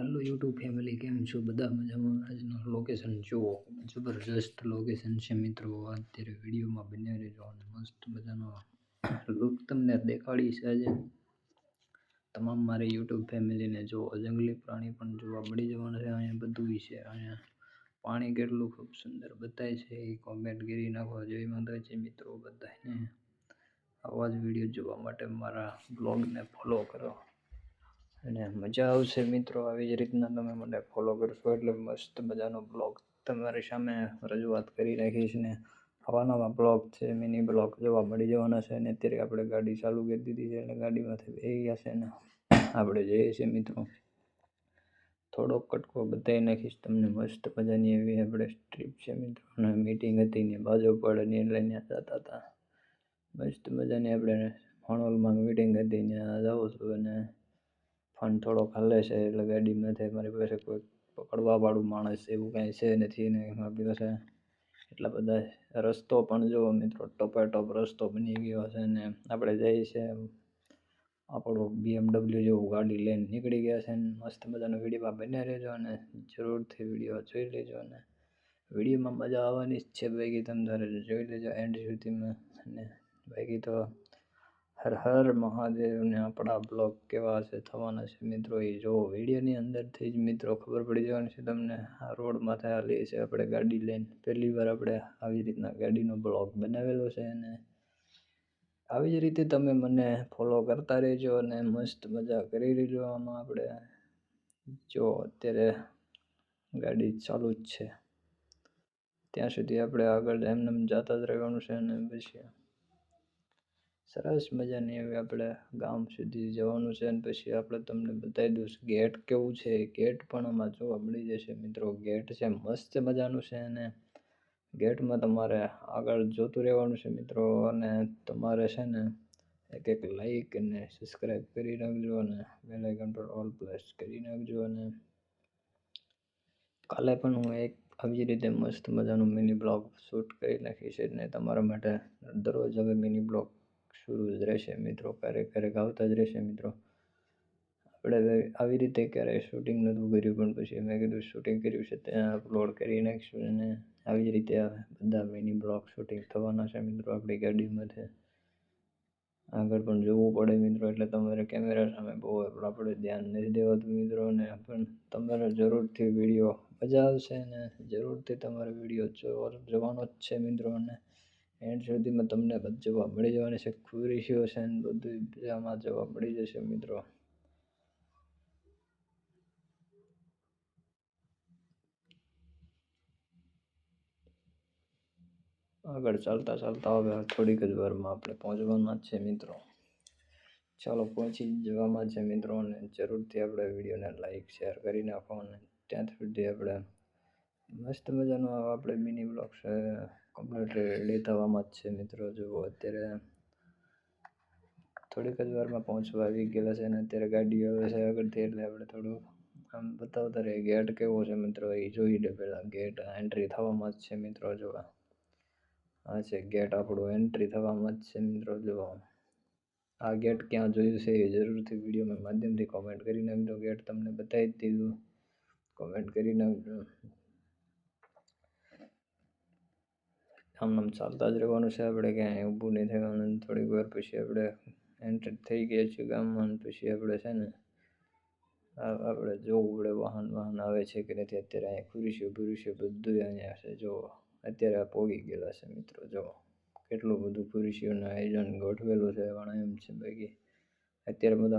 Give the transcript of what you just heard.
હાલો YouTube family, કેમ છો? બધા મજામાં. આજનું લોકેશન જુઓ. જબરજસ્ત લોકેશન છે મિત્રો. અત્યારે વિડીયોમાં બન્યા રહેજો મસ્ત મજાનો લુક તમને દેખાડીશ આજે. તમામ મારી યુટ્યુબ ફેમિલીને જુઓ. જંગલી પ્રાણી પણ જોવા મળી જવાના છે. અહીંયા બધું છે. અહીંયા પાણી કેટલું ખૂબ સુંદર બતાય છે. એ કોમેન્ટ કરી નાખો. જય છે મિત્રો બધાને. આવા જ વીડિયો જોવા માટે મારા બ્લોગને ફોલો કરો. અને મજા આવશે મિત્રો આવી જ રીતના તમે મને ફોલો કરશો એટલે મસ્ત મજાનો બ્લોગ તમારી સામે રજૂઆત કરી નાખીશ ને આવા નવા બ્લોગ છે મિની બ્લોગ જોવા મળી જવાના છે અને અત્યારે આપણે ગાડી ચાલુ કરી દીધી છે એટલે ગાડીમાંથી બેસી ગયા છે ને આપણે જઈએ છીએ મિત્રો. થોડોક કટકો બતાવી નાખીશ તમને મસ્ત મજાની એવી આપણે ટ્રીપ છે મિત્રો. મીટિંગ હતી ને બાજુ પડે લઈને જતા હતા. મસ્ત મજાની આપણે હણોલમાં મીટિંગ હતી ત્યાં જાઉં છું અને ફોન થોડોક હાલે છે, એટલે ગાડીમાંથી મારી પાસે કોઈ પકડવાવાળું માણસ એવું કાંઈ છે નથી ને આપણી પાસે એટલા બધા રસ્તો પણ જો મિત્રો ટોપે ટોપ રસ્તો બની ગયો છે ને આપણે જઈએ છીએ આપણું બીએમડબલ્યુ જેવું ગાડી લઈને નીકળી ગયા છે ને મસ્ત મજાનો વિડીયોમાં બન્યા રહેજો અને જરૂરથી વીડિયો જોઈ લેજો અને વિડીયોમાં મજા આવવાની જ છે. બાકી તમે તારે જોઈ લેજો એન્ડ સુધીમાં અને બાકી તો હર હર મહાદેવને આપણા બ્લોગ કેવા છે થવાના છે મિત્રો. એ જો વિડીયોની અંદરથી જ મિત્રો ખબર પડી જવાની છે તમને. આ રોડ માથે હાલીએ છે આપણે ગાડી લઈને. પહેલી વાર આપણે આવી રીતના ગાડીનો બ્લોગ બનાવેલો છે અને આવી જ રીતે તમે મને ફોલો કરતા રહેજો અને મસ્ત મજા કરી રહેજો આમાં આપણે. જો અત્યારે ગાડી ચાલુ જ છે. ત્યાં સુધી આપણે આગળ એમને જતા જ રહેવાનું છે અને પછી સરસ મજાની હવે આપણે ગામ સુધી જવાનું છે અને પછી આપણે તમને બતાવી દઉં ગેટ કેવું છે? ગેટ પણ આમાં જોવા મળી જશે મિત્રો. ગેટ છે, મસ્ત મજાનું છે અને ગેટમાં તમારે આગળ જોતું રહેવાનું છે મિત્રો અને તમારે છે ને એક એક લાઈક અને સબસ્ક્રાઈબ કરી નાખજો અને બેલ આઇકન પર ઓલ પ્લસ કરી નાખજો અને કાલે પણ હું એક આવી રીતે મસ્ત મજાનું મિની બ્લોગ શૂટ કરી નાખીશ એટલે તમારા માટે દરરોજ હવે મિની બ્લોગ શરૂ જ રહેશે મિત્રો ક્યારેક ક્યારેક આવતા જ રહેશે મિત્રો. આપણે આવી રીતે ક્યારેય શૂટિંગ નહોતું કર્યું, પણ પછી મેં કીધું શૂટિંગ કર્યું છે, ત્યાં અપલોડ કરી નાખીશું અને આવી જ રીતે બધા મિની બ્લોગ શૂટિંગ થવાના છે મિત્રો આપણી ગાડીમાંથી. આગળ પણ જોવું પડે મિત્રો, એટલે તમારે કેમેરા સામે બહુ આપણે ધ્યાન નથી દેવાતું મિત્રો, અને પણ તમારે જરૂરથી વીડિયો મજા આવશે અને જરૂરથી તમારે વીડિયો જોવાનો જ છે મિત્રો, અને એન્ડ સુધીમાં તમને બધું જોવા મળી જવાની છે. ખુરશીઓ છે ને બધું આમાં જોવા મળી જશે મિત્રો. આગળ ચાલતા ચાલતા હવે થોડીક જ વારમાં આપણે પહોંચવાના છે મિત્રો. ચાલો પહોંચી જવામાં છે મિત્રો અને જરૂરથી આપણે વિડીયોને લાઈક શેર કરી નાખો અને ત્યાં સુધી આપણે મસ્ત મજાનો આપણે મિની બ્લોગ છે. કમ્પ્લીટ રેડી થવામાં જ છે મિત્રો. જુઓ, અત્યારે થોડીક જ વારમાં પહોંચવા આવી ગયેલા છે અને અત્યારે ગાડી આવે છે આગળથી એટલે આપણે થોડું આમ બતાવતા રહીએ. ગેટ કેવો છે મિત્રો? એ જોઈ લે પહેલાં. ગેટ એન્ટ્રી થવામાં જ છે મિત્રો જોવા આ છે ગેટ આપણું એન્ટ્રી થવામાં જ છે મિત્રો જોવા આ ગેટ ક્યાં જોયું છે એ જરૂરથી વિડીયોમાં માધ્યમથી કોમેન્ટ કરી નાખજો ગેટ તમને બતાવી જ દીધું. કોમેન્ટ કરી નાખજો આમ આમ ચાલતા જ રહેવાનું છે આપણે, ક્યાંય ઊભું નહીં થવાનું. થોડીક વાર પછી આપણે એન્ટર થઈ ગયા છીએ ગામમાં પછી આપણે છે ને આપણે જોવું પડે વાહન વાહન આવે છે કે નથી. અત્યારે અહીંયા ખુરશીઓ બુરશીઓ બધું અહીંયા છે. જો, અત્યારે આ પોગી ગયેલા છે મિત્રો, જો. કેટલું બધું ખુરશીઓનું આયોજન ગોઠવેલું છે, પણ એમ છે બાકી. અત્યારે બધા